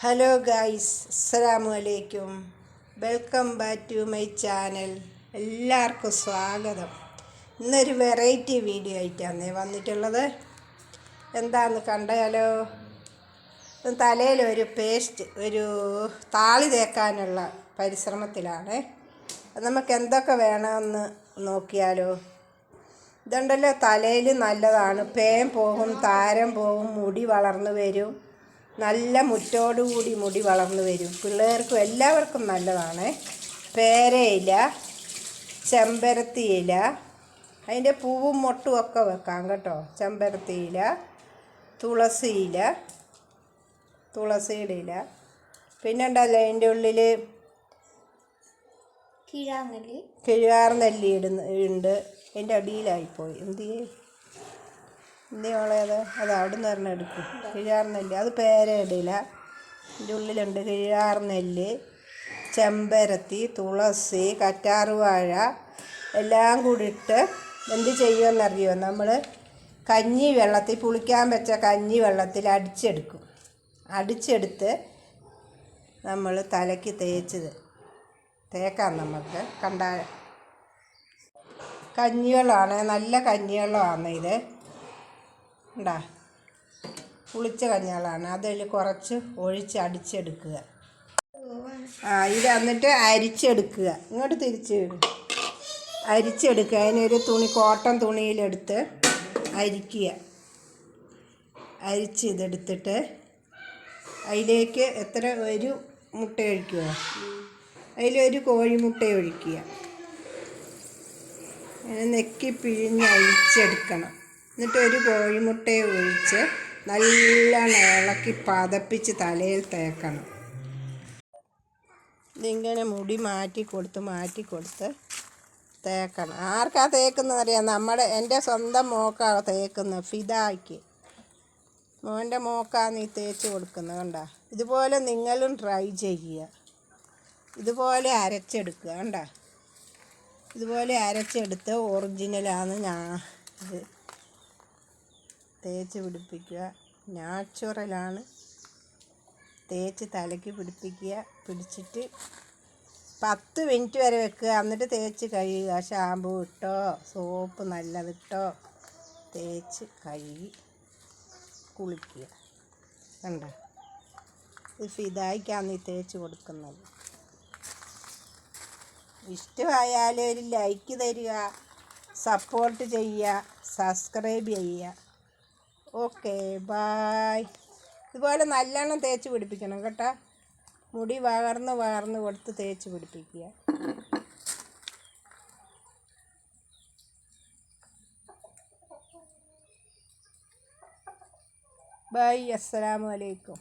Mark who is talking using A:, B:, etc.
A: Hello guys അസ്സലാമു അലൈക്കും welcome back to my channel എല്ലാവർക്കും സ്വാഗതം. ഇന്നൊരു വെറൈറ്റി വീഡിയോ ആയിട്ടാണ് വന്നിട്ടുള്ളത്. എന്താന്ന് കണ്ടാലോ? തലയിൽ ഒരു പേസ്റ്റ് ഒരു താളി തേക്കാനുള്ള പരിശ്രമത്തിലാണ്. നമുക്ക് എന്തൊക്കെ വേണമെന്ന് നോക്കിയാലോ? ഇതുണ്ടല്ലോ തലയിൽ നല്ലതാണ്. പേൻ പോകും താരം പോകും മുടി വളർന്നു വരും. നല്ല മുറ്റോടുകൂടി മുടി വളർന്നു വരും. പിള്ളേർക്കും എല്ലാവർക്കും നല്ലതാണ്. പേരയില ചെമ്പരത്തിയില അതിന്റെ പൂവും മൊട്ടും ഒക്കെ വെക്കാം കേട്ടോ. ചെമ്പരത്തിയില തുളസിയില തുളസിയുടെ ഇല. പിന്നെ ഉണ്ടല്ലോ അതിന്റെ ഉള്ളിൽ? കിഴാർ നെല്ലി ഇടുന്ന ഉണ്ട് അതിന്റെ അടിയിലായിപ്പോയി. എന്ത് ഓളെ അത്? അത് അവിടെ നിന്ന് പറഞ്ഞാൽ എടുക്കും. കിഴാർ നെല്ല് അത് പേരയിടില്ല ഇതിന്റെ ഉള്ളിലുണ്ട് കിഴാർ നെല്ല് ചെമ്പരത്തി തുളസി കറ്റാറുവാഴ എല്ലാം കൂടി ഇട്ട് എന്ത് ചെയ്യുമെന്നറിയോ നമ്മൾ കഞ്ഞി വെള്ളത്തിൽ പുളിക്കാൻ വെച്ച കഞ്ഞി വെള്ളത്തിൽ അടിച്ചെടുക്കും. അടിച്ചെടുത്ത് നമ്മൾ തലയ്ക്ക് തേച്ചത്. തേക്കാം നമുക്ക് കണ്ടാൽ കഞ്ഞിവെള്ളമാണ്. നല്ല കഞ്ഞിവെള്ളമാണ് ഇത്. ഉണ്ടാ പുളിച്ച കഞ്ഞാളാണ് അതിൽ കുറച്ച് ഒഴിച്ച് അടിച്ചെടുക്കുക. ആ ഇത് എന്നിട്ട് അരിച്ചെടുക്കുക. ഇങ്ങോട്ട് തിരിച്ച് അരിച്ചെടുക്കുക. അതിനൊരു തുണി കോട്ടൺ തുണിയിലെടുത്ത് അരിക്കുക. അരിച്ച് ഇതെടുത്തിട്ട് അതിലേക്ക് എത്ര? ഒരു മുട്ട ഒഴിക്കുക അതിലൊരു കോഴിമുട്ട ഒഴിക്കുക. നെക്കി പിഴിഞ്ഞ് അഴിച്ചെടുക്കണം എന്നിട്ട് ഒരു കോഴിമുട്ടയെ ഒഴിച്ച് നല്ലോണം ഇളക്കി പതപ്പിച്ച് തലയിൽ തേക്കണം. ഇതിങ്ങനെ മുടി മാറ്റി കൊടുത്ത് മാറ്റി കൊടുത്ത് തേക്കണം. ആർക്കാ തേക്കുന്നത് അറിയാം. നമ്മുടെ എന്റെ സ്വന്തം മോക്കാണ് തേക്കുന്നത് ഫിദായ്ക്ക്. മോന്റെ മോക്കാണ് നീ തേച്ച് കൊടുക്കുന്നത് കണ്ട. ഇതുപോലെ നിങ്ങളും ട്രൈ ചെയ്യുക. ഇതുപോലെ അരച്ചെടുക്കുക കണ്ട. ഇതുപോലെ അരച്ചെടുത്ത് ഒറിജിനലാണ് ഞാൻ ഇത് തേച്ച് പിടിപ്പിക്കുക. നാച്ചുറലാണ്. തേച്ച് തലയ്ക്ക് പിടിപ്പിക്കുക. പിടിച്ചിട്ട് പത്ത് മിനിറ്റ് വരെ വെക്കുക. എന്നിട്ട് തേച്ച് കഴുകുക. ഷാമ്പു ഇട്ടോ സോപ്പ് നല്ലതിട്ടോ തേച്ച് കഴുകി കുളിക്കുക. കണ്ട? ഇത് ഫിതായിക്കാന്ന് ഈ തേച്ച് കൊടുക്കുന്നത്. ഇഷ്ടമായാലും ഒരു ലൈക്ക് തരിക സപ്പോർട്ട് ചെയ്യുക സബ്സ്ക്രൈബ് ചെയ്യുക. ഓക്കെ ബായ് ഇതുപോലെ നല്ലോണം തേച്ച് പിടിപ്പിക്കണം കേട്ടോ. മുടി വകർന്ന് വകർന്ന് കൊടുത്ത് തേച്ച് പിടിപ്പിക്കുക. ബൈ അസ്സലാമു അലൈക്കും.